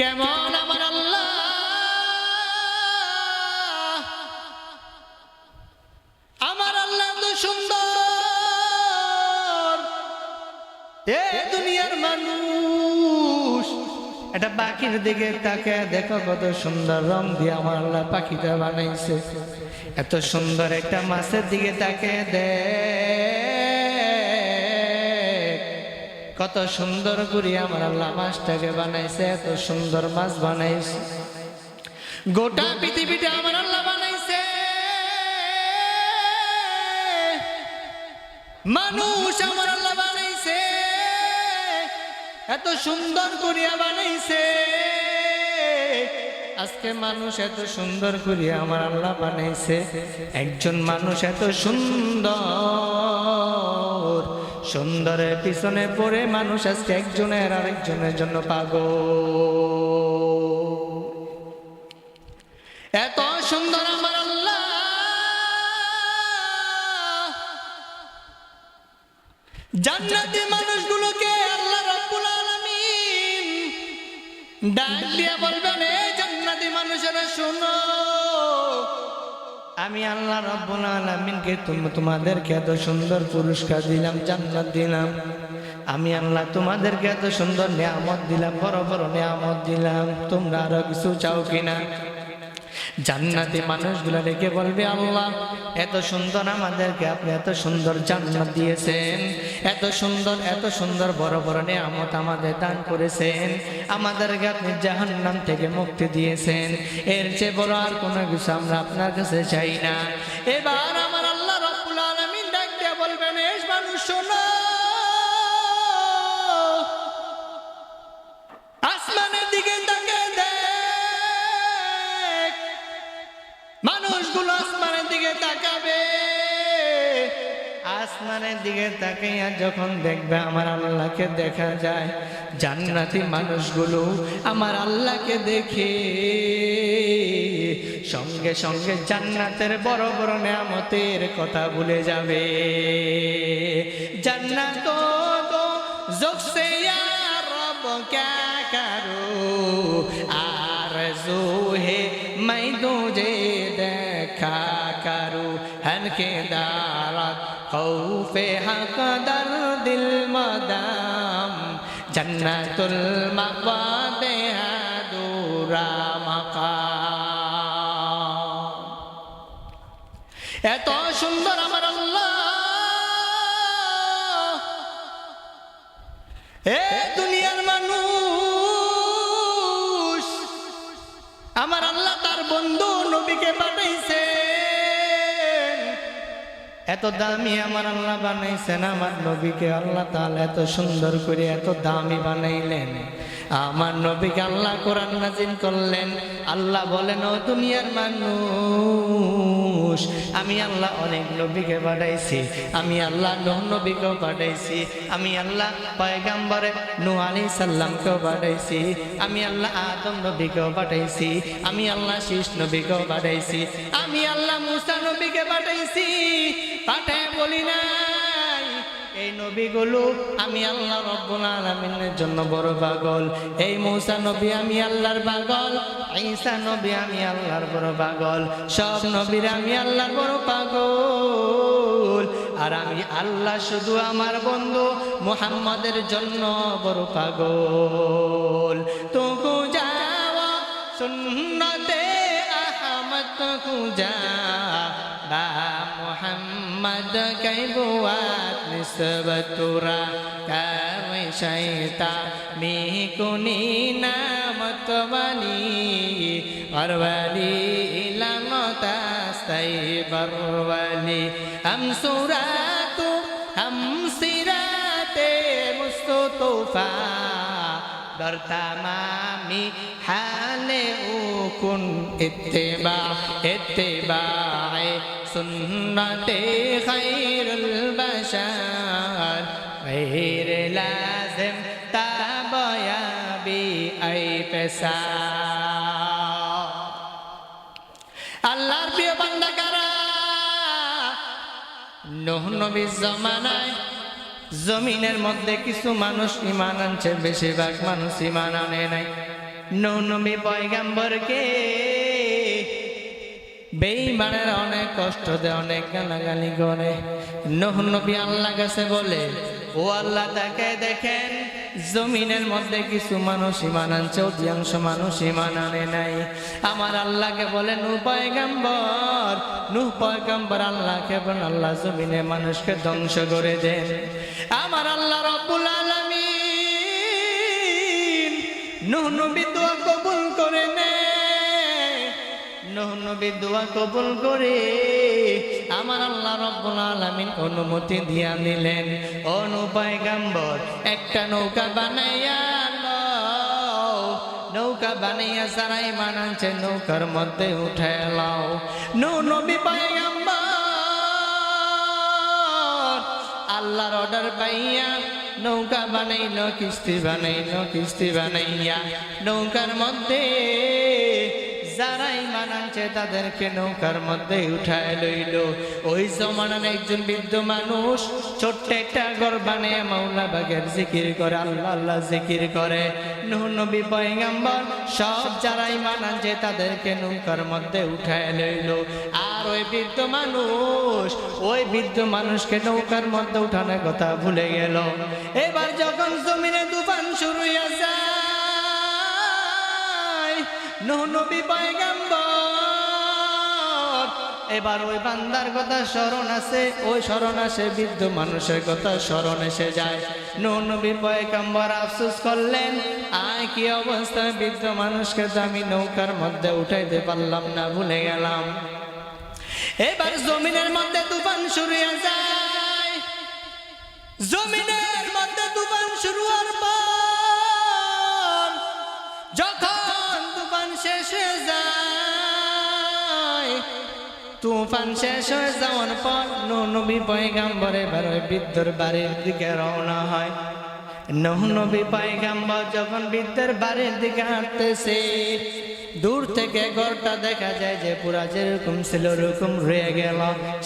কেমন আমার আল্লাহ? আমার আল্লাহ তো সুন্দর। এ দুনিয়ার মানুষ। এটা পাখির দিকে তাকে দেখো কত সুন্দর রং দিয়ে আমার আল্লাহ পাখিটা বানাইছে। এত সুন্দর একটা মাছের দিকে তাকে দেখ। কত সুন্দর করে আমার আল্লাহ মাছটাকে বানাইছে, এত সুন্দর মাছ বানাইছে। গোটা পৃথিবীটা আমার আল্লাহ বানাইছে। মানুষ আমার আল্লাহ বানাইছে। এত সুন্দর করিয়া বানাইছে। আজকে মানুষ এত সুন্দর করিয়া আমার আল্লাহ বানাইছে। একজন মানুষ এত সুন্দর। সুন্দরের পিছনে পড়ে মানুষ আজকে একজনের আরেকজনের জন্য পাগল। এত সুন্দর আমার আল্লাহ। জান্নাতি মানুষগুলোকে আল্লাহ রাব্বুল আলামিন ডাক দিয়ে বলবেন এই জান্নাতি মানুষেরা শোনো। আমি আল্লাহ রব্বুল আলমিনকে তুমি, তোমাদেরকে এত সুন্দর পুরস্কার দিলাম, জান্নাত দিলাম। আমি আল্লাহ তোমাদেরকে এত সুন্দর নিয়ামত দিলাম, বড় বড় নিয়ামত দিলাম। তোমরা আরও কিছু চাও কিনা? জান্নাতি মানুষগুলো রেখে বলবে, আল্লাহ, এত সুন্দর আমাদেরকে আপনি এত সুন্দর জান্নাত দিয়েছেন। এত সুন্দর এত সুন্দর, বড় বড় নিয়ামত আমাদের দান করেছেন। আমাদেরকে আপনি জাহান্নাম থেকে মুক্তি দিয়েছেন। এর চেয়ে বড় আর কোনো কিছু আমরা আপনার কাছে চাই না। এবার আমার আসমানের দিকে তাকাইয়া যখন দেখবে আমার আল্লাহকে দেখা যায়, জান্নাতি মানুষগুলো আমার আল্লাহকে দেখে। সঙ্গে সঙ্গে জান্নাতের বড় বড় নিয়ামতের কথা ভুলে যাবে। জান্নাত তো জোকসে ক্যা আর জো হে মাই দুজে দেখা করো, হনকে দারাত কৌফে হাকাদার দিল মাদাম, জন্নাতুল মাওয়া দেহা দুরা মাকা এত সুন্দর আমার আল্লাহ। এ দুনিয়ার মানুষ, আমার আল্লাহ তার বন্ধু নবীকে পাঠাইছে। এত দামি আমার আল্লাহ বানাইছেন, আমার নবীকে আল্লাহ তাহলে এত সুন্দর করে এত দামি বানাইলেন। আমার নবীকে আল্লাহ কোরআন নাজিল করলেন। আল্লাহ বলেন, ও দুনিয়ার মানুষ, আমি আল্লাহ অনেক নবীকে পাঠাইছি আমি আল্লাহ নহ নবীকেও পাঠাইছি আমি আল্লাহ পয়গাম্বরে নূ আলী সাল্লামকেও পাঠাইছি আমি আল্লাহ আদম নবীকেও পাঠাইছি আমি আল্লাহ শীষ নবীকেও পাঠাইছি আমি আল্লাহ মুসা নবীকে পাঠাইছি পাঠায় বলি নাই, এই নবীগুলো আমি আল্লাহ রব্বুল জন্য বড় পাগল। এই মৌসা নবী আমি আল্লাহর পাগল, ঈসা নবী আমি আল্লাহর বড় পাগল। সব নবীর আমি আল্লাহর বড় পাগল। আর আমি আল্লাহ শুধু আমার বন্ধু মুহাম্মাদের জন্য বড় পাগল। তো যাওয়া সুন্নতে আহমদ খুঁজা বা محمد كي بوات نسبة ترى كاوي شيطا ميكوني نامت ولي غرولي إلى متاستي برولي هم سورات هم سيرات مستطفى در تمامی حال او کن اتباع اتباع سنت خیر البشر غیر لازم تابایا بی ای পেশা আল্লাহর প্রিয় বান্দা কারা নোহ নবীর জমানায় জমিনের মধ্যে কিছু মানুষ ইমান আনছে বেশিরভাগ মানুষ ইমান আনে নাই নৌনবী পয়গাম্বরকে বেইমানের অনেক কষ্ট দেয়, অনেক গালাগালি করে। নহ নবী আল্লাহ কাছে বলে, ও আল্লাহ তাকে দেখেন, জমিনের মধ্যে কিছু মানুষ ইমান আনছে, অধিকাংশ মানুষ ইমান আনে নাই। আমার আল্লাহকে বলে নু পয়গাম্বর নু পয়গাম্বর আল্লাহকে বলেন আল্লাহ জমিনে মানুষকে ধ্বংস করে দেন। আমার আল্লাহ রব্বুল আলামিন, নূহ নবী দোয়া কবুল কবুল করে আমার আল্লাহ রব্বুল আলামিন অনুমতি দিয়া দিলেন অনুপায় পয়গাম্বর, একটা নৌকা বানাইয়া। নৌকা বানাইয়া সারাই মানাচ্ছে নৌকার মধ্যে উঠে লাও নৌ নবী পয়গাম্বর, আল্লাহর অর্ডার পাইয়া নৌকা বানাইল, কিস্তি বানাইল, কিস্তি বানাইয়া নৌকার মধ্যে যারাই মানাচ্ছে তাদেরকে নৌকার মধ্যে উঠায় লইল। ওই জমানার একজন বৃদ্ধ মানুষ ছোট্ট একটা ঘর বানিয়ে মাওলা বাগের জিকির করে, আল্লাহ আল্লাহ জিকির করে। সব যারাই মানাচ্ছে তাদেরকে নৌকার মধ্যে উঠায় লইল। আর ওই বৃদ্ধ মানুষ, ওই বৃদ্ধ মানুষকে নৌকার মধ্যে উঠানোর কথা ভুলে গেল। এবার যখন জমিনে তুফান শুরু হয়ে যায় এবার ওই বান্দার কথা স্মরণ আছে, ওই স্মরণ আসে, বৃদ্ধ মানুষের কথা স্মরণ এসে যায়। নূহ নবী পয়গাম্বর আফসোস করলেন, আয়, কি অবস্থায় বৃদ্ধ মানুষকে আমি নৌকার মধ্যে উঠাইতে পারলাম না, ভুলে গেলাম। এবার জমিনের মধ্যে তুফান শুরু যায়। জমিনের মধ্যে তুফান শুরু হওয়ার পর, যখন তুফান শেষ হয়ে যাওয়ার পর। নবী পয়গাম্বর ওই বৃদ্ধর বাড়ির দিকে রওনা হয়। নূহ নবী পয়গাম্বর যখন বৃদ্ধের বাড়ির দিকে হাঁটতেছে, দূর থেকে ঘরটা দেখা যায় যে পুরা যেরকম ছিল, ওরকম রয়ে গেল।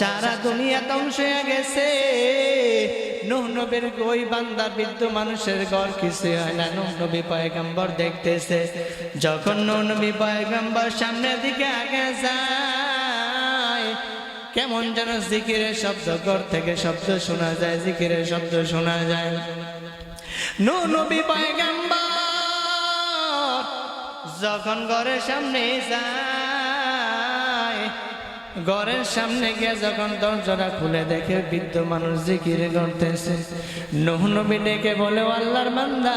সারা দুনিয়া ধ্বংস হয়ে গেছে। নবীর ওই বান্দা বৃদ্ধ মানুষের ঘর কিছু হয় না নবী পয়গাম্বর দেখতেছে। যখন নবী পয়গাম্বর সামনের দিকে আগে যায় কেমন যেন জিকিরের শব্দ ঘর থেকে শব্দ শোনা যায়, জিকিরের শব্দ শোনা যায়। নূহ নবী পয়গাম্বর যখন ঘরের সামনে যায়, ঘরের সামনে গিয়ে যখন দরজাটা খুলে দেখে বৃদ্ধ মানুষ জিকির করতেছে নূহ নবী ডেকে বলে আল্লাহর বান্দা,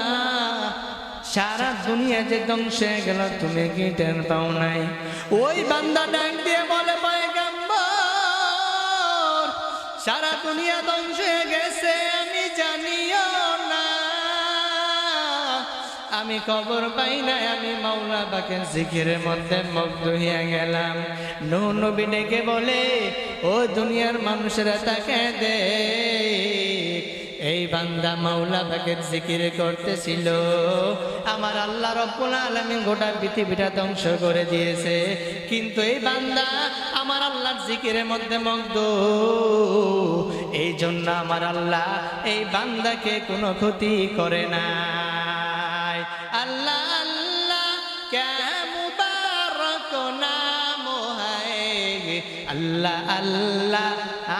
সারা দুনিয়া যে ধ্বংস গেল, তুমি কি টের পাও নাই? ওই বান্দা ডাক দিয়ে সারা দুনিয়া ধ্বংস হয়ে গেছে, আমি জানিও না। আমি খবর পাই না আমি মাওলা বাকের জিকিরের মধ্যে মগ্ন হইয়া গেলাম। নো নবী ডেকে বলে, ও দুনিয়ার মানুষেরা তাকে দে এই বান্দা মাওলা বাকের জিকির করতেছিল। আমার আল্লাহ রব্বুল আলামিন গোটা পৃথিবীটা ধ্বংস করে দিয়েছে। কিন্তু এই বান্দা আমার আল্লাহ জিকিরের মধ্যে মগ্ন এই জন্য আমার আল্লাহ এই বান্দাকে কোনো ক্ষতি করে না আল্লাহ আল্লাহ কেমুবারক নাম আল্লাহ আল্লাহ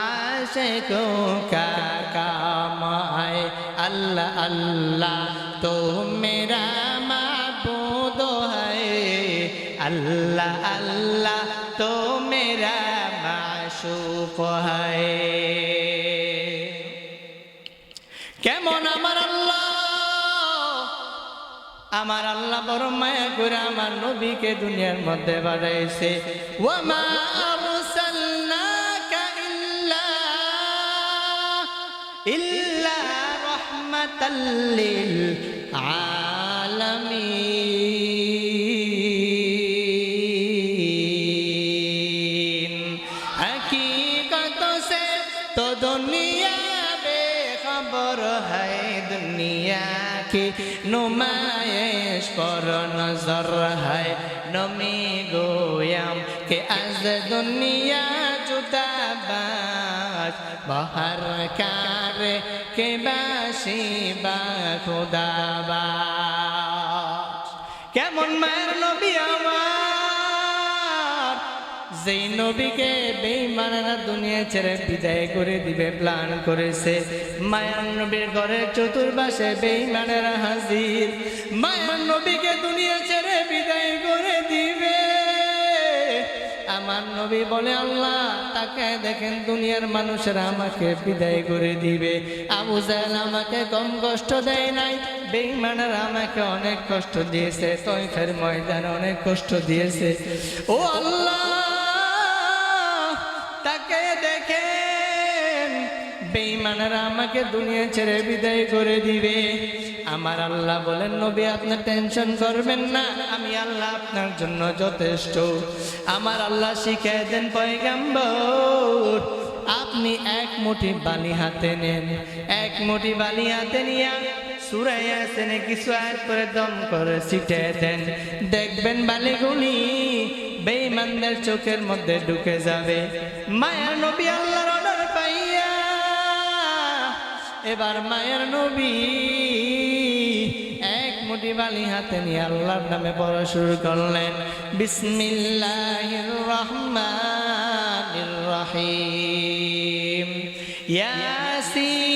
আশে কো কামায় আল্লাহ আল্লাহ, তো মেরা মাবুদ হয়। আল্লাহ আল্লাহ আশুক কেমন আমার আল্লাহ? আমার আল্লাহ বড় মায়া করে আমার নবীকে দুনিয়ার মধ্যে বাড়াইছে ও মা ইল্লা ইল্লা নুমায়েশ পর নজর হায় নমি গোয়াম কে আজ দুনিয়া জুতাবাস বহর কার কে বাসি বা খুদাবাস কেমন মায়ের নবী আমার যেই নবীকে বেইমানেরা দুনিয়া ছেড়ে বিদায় করে দিবে, প্ল্যান করেছে। মায়ার নবীর ঘরের চতুর্পাশে বেইমানেরা হাজির। মায়ার নবীকে দুনিয়া ছেড়ে বিদায় করে দিবে। আমার নবী বলে, আল্লাহ, তাকে দেখেন দুনিয়ার মানুষেরা আমাকে বিদায় করে দিবে। আবু জাহেল আমাকে কম কষ্ট দেয় নাই, বেঈমানেরা আমাকে অনেক কষ্ট দিয়েছে, তৈফের ময়দানে অনেক কষ্ট দিয়েছে। ও আল্লাহ বেঈমানেরা আমাকে দুনিয়া ছেড়ে বিদায় করে দিবে। আমার আল্লাহ বলেন, নবী আপনার টেনশন করবেন না, আমি আল্লাহ আপনার জন্য যথেষ্ট। আমার আল্লাহ শিখিয়ে দেন, পয়গাম্বর, আপনি এক মুঠি বালি হাতে নেন। এক মুঠি বালি হাতে নিয়ে সুরাই আসেন কিছু আয়াত করে দম করে ছিটে দেন। দেখবেন বালিগুলি বেঈমানদের চোখের মধ্যে ঢুকে যাবে। মায়া নবী আল্লাহর এবার মায়ের নবী এক মুটি বালি হাতে নিয়ে আল্লাহর নামে পড়া শুরু করলেন। বিসমিল্লাহ রহমানির রহিম। ইয়াসিন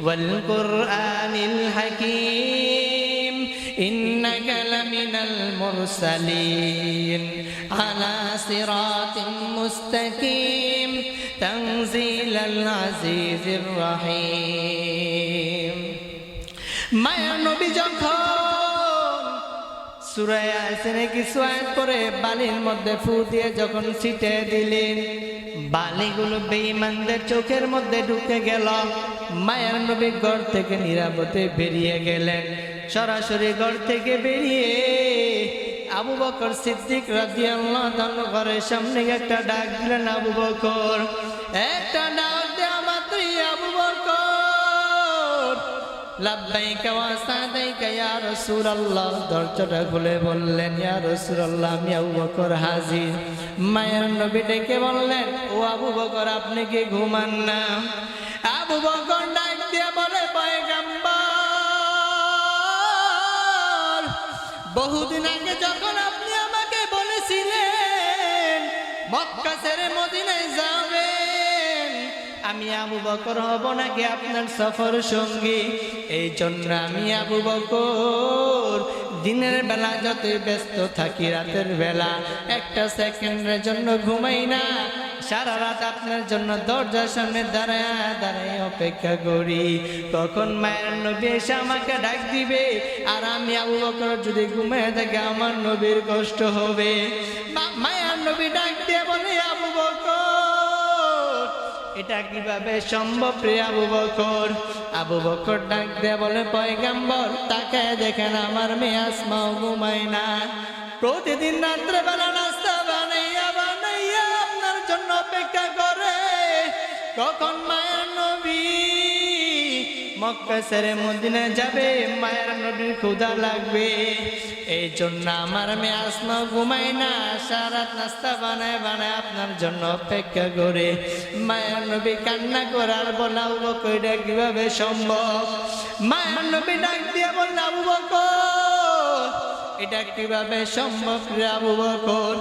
ওয়াল কুরআনিল হাকীম। সিরাতিন মুস্তাকিম। تنزيل العزيز الرحيم মায়া নবী যখন সুরায় আসেনে কিছু আয়াত করে বালির মধ্যে ফু দিয়ে যখন ছিটে দিলেন বালিগুলো বেঈমানদের চোখের মধ্যে ঢুকে গেল মায়ার নবী ঘর থেকে নিরাপদে বেরিয়ে গেলেন সরাসরি ঘর থেকে বেরিয়ে আবু বকর সিদ্দিক রাদিয়াল্লাহু তাআলা ঘরের সামনে একটা ডাক দিলেন, আবু বকর, একটা ডাক দেওয়া মাত্রই আবু বকর, আপনি কি ঘুমান না? আবু বকর ডাক দিয়ে বলে বহুদিন আগে যখন আপনি আমাকে বলেছিলেন, মক্কা ছেড়ে মদিনায় যাবেন, আমি আবু বকর হব নাকি আপনার সফর সঙ্গী? এই জন্য আমি আবু বকর, দিনের বেলা যতই ব্যস্ত থাকি, রাতের বেলা একটা সেকেন্ডের জন্য ঘুমাই না। সারা রাত আপনার জন্য দরজার সামনে দাঁড়ায় দাঁড়ায় অপেক্ষা করি। কখন মায়ের নবী এসে আমাকে ডাক দিবে? আর আমি আবু বকর যদি ঘুমিয়ে থাকে, আমার নবীর কষ্ট হবে। মায়ের নবী ডাক দিয়ে বলে, আবু বকর, এটা কীভাবে সম্ভব রে আবু বকর? আবু বকর ডাক দিয়ে বলে, পয়গাম্বর তাকে দেখেন আমার মেয়ে আসমাও ঘুমায় না। প্রতিদিন রাত্রে কখন মায়ের নবী মক্কা ছেড়ে মদিনা যাবে। মায়ের নবীর ক্ষুধা লাগবে। এই জন্য আমার মেয়ে আসমা ঘুমাই না। সারাত নাস্তা বানায় বানায় আপনার জন্য অপেক্ষা করে। মায়ের নবী কান্না করার বলাও বকইটা কীভাবে সম্ভব? মায়ের নবী ডাক দিয়ে বলল, আবু বকর এটা কীভাবে সম্ভব রে আবু বকর?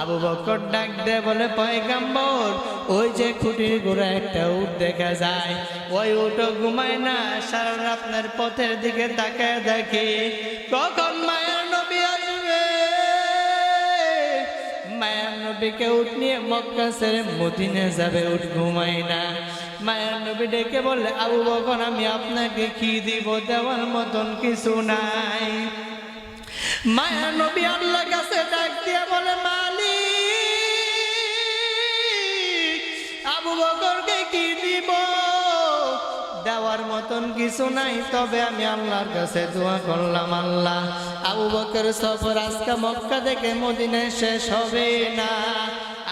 আবু বকর ডাক দে বলে, পয়গাম্বর, ওই যে খুঁটির গোড়া একটা উট দেখা যায়। ওই উটো ঘুমায় না, সারা আপনার পথের দিকে তাকায় দেখে। কখন মায়ের নবী আসবে? মায়ের নবীকে উঠ নিয়ে মক্কা ছেড়ে মদিনে যাবে উঠ ঘুমায় না। মায়ের নবী ডেকে বলে, আবু বকর, আমি আপনাকে কি দিব, দেওয়ার মতন কিছু নাই। মায়া নবী আল্লাহ কাছে ডাক দিয়ে বলে, মালিক, আবু বকরকে কি দিব? দেওয়ার মতন কিছু নাই, তবে আমি আল্লাহর কাছে দোয়া করলাম, আল্লাহ। আবু বকর সফর আজকে মক্কা থেকে মদিনায় শেষ হবে না।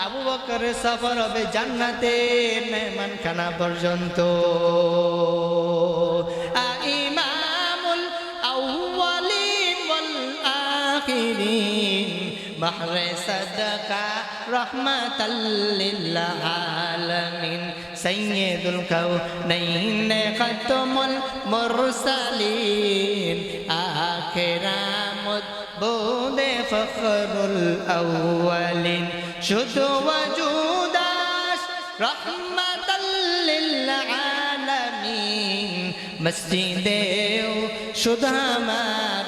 আবু বকরের সফর হবে জান্নাতের মেহমানখানা পর্যন্ত। بحر صدقة رحمة للعالمين. سيد الكونين ختم المرسلين. آخر مدبود فخر الأولين. شد وجوداش رحمة للعالمين. مسجد شد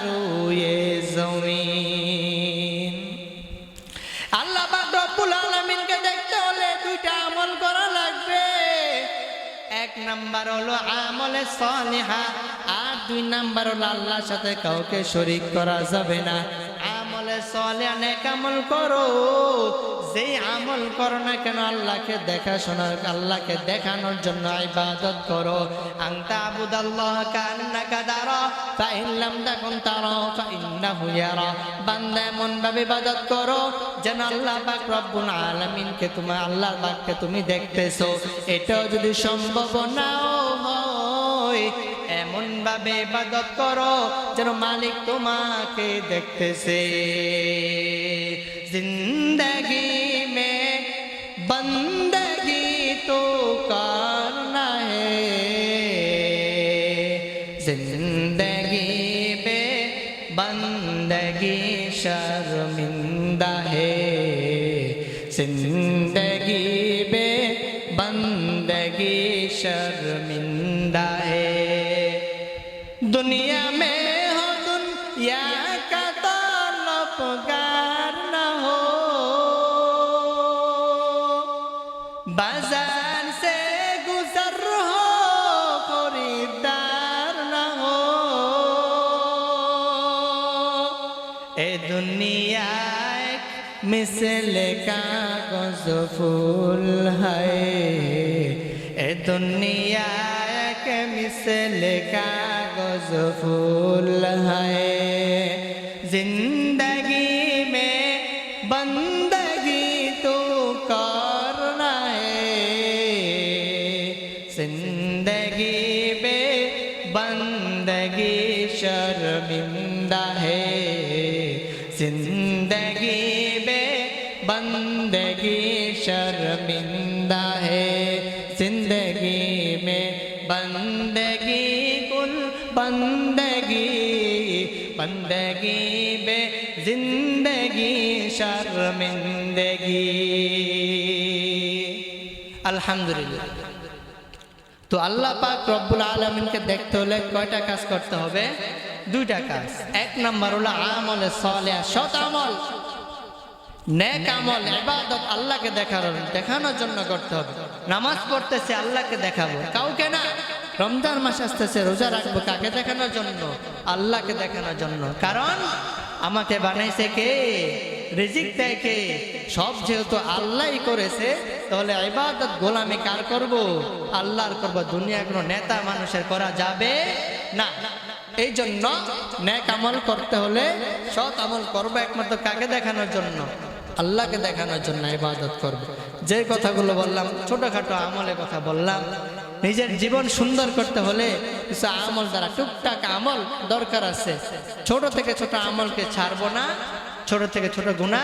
روي زمين নাম্বার হলো আমলে সালেহা। আর দুই নাম্বার হলো আল্লাহর সাথে কাউকে শরীক করা যাবে না। আমলে সালিহা নেক আমল করো। যে আমল করো না কেন আল্লাহকে দেখাশোনার, আল্লাহকে দেখানোর জন্য ইবাদত করো। আংতা আবুদাল্লাহ কান্নাকা দারা, ফাইন লাম তাকুন তারা, ফাইন্নাহু ইয়ারা। বান্দা এমন ভাবে ইবাদত করো যেন আল্লাহ পাক রব্বুল আলামিনকে তুমি আল্লাহ পাককে তুমি দেখতেছো। এটাও যদি সম্ভব নাও এমন ভাবে ইবাদত করো যেন মালিক তোমাকে দেখতেছে জিন্দগি মে বন্দগি তো করনা है जिंदगी पे बंदगी शर्मिंदा है जिंदगी पे बंदगी शर्मिंदा फूल है ए दुनिया एक मिसल कागज फूल है जिंदगी بندگی بے زندگی شرمندگی আলহামদুলিল্লাহ। তো আল্লাহ পাক রব্বুল আলমিনকে দেখতে হলে কয়টা কাজ করতে হবে? দুইটা কাজ। এক নম্বর হলো আমলে সলে সত আমল। নেক আমল এবাদত আল্লাহকে দেখার দেখানোর জন্য করতে হবে। নামাজ পড়তেছে, আল্লাহকে দেখাবো। কাউকে না। রমজান মাস আসতেছে, রোজা রাখব কাকে দেখানোর জন্য? আল্লাহকে দেখানোর জন্য। কারণ আমাকে বানাইছে কে? রিজিক দেয় কে? সব যেহেতু আল্লাহই করেছে, তাহলে ইবাদত গোলামি কার করব? আল্লাহর করব। দুনিয়া কোনো নেতা মানুষের করা যাবে না। এই জন্য ন্যাক আমল করতে হলে সৎ আমল করব একমাত্র কাকে দেখানোর জন্য? আল্লাহকে দেখানোর জন্য ইবাদত করব। যে কথাগুলো বললাম, ছোটোখাটো আমলের কথা বললাম নিজের জীবন সুন্দর করতে হলে কিছু আমল দ্বারা, টুকটাক আমল দরকার আছে। ছোট থেকে ছোট আমলকে ছাড়বো না, ছোট থেকে ছোট গুণা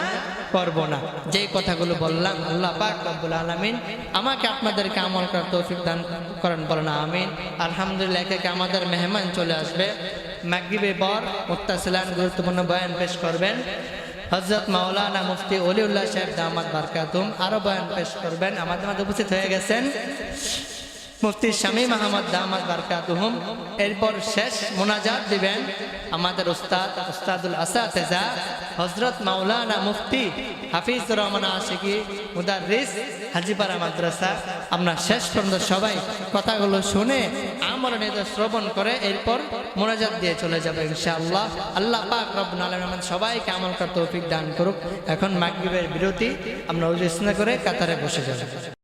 করব না। যে কথাগুলো বললাম, আল্লাহ পাক রব্বুল আলামিন আমাকে আপনাদেরকে আমল করার তৌফিক দান করেন, বলেন আমিন। আলহামদুলিল্লাহ, একে আমাদের মেহমান চলে আসবে। মাগরিবে পর মুত্তাসিলান গুরুত্বপূর্ণ বয়ান পেশ করবেন। হজরত মাওলানা মুফতি অলিউল্লাহ সাহেব দামাদ বারকাতুম, আরও বয়ান পেশ করবেন। আমাদের মাঝে উপস্থিত হয়ে গেছেন। মুফতি শামী মাহমদ দামাদ বারকাতুহুম। এরপর শেষ মোনাজাত দিবেন আমাদের উস্তাদ উস্তাদুল আসাতেজা হজরত মাওলানা মুফতি হাফিজ রহমান আশিকি, মুদারিস হাজিপাড়া মাদ্রাসা। আমরা শেষ পর্যন্ত সবাই কথাগুলো শুনে আমল নিয়ে শ্রবণ করে এরপর মোনাজাত দিয়ে চলে যাবে ইনশাআল্লাহ। আল্লাহ পাক রব্বুল আলামিন সবাইকে আমল করতে তৌফিক দান করুক। এখন মাগরিবের বিরতি, আমরা ওই করে কাতারে বসে যাব।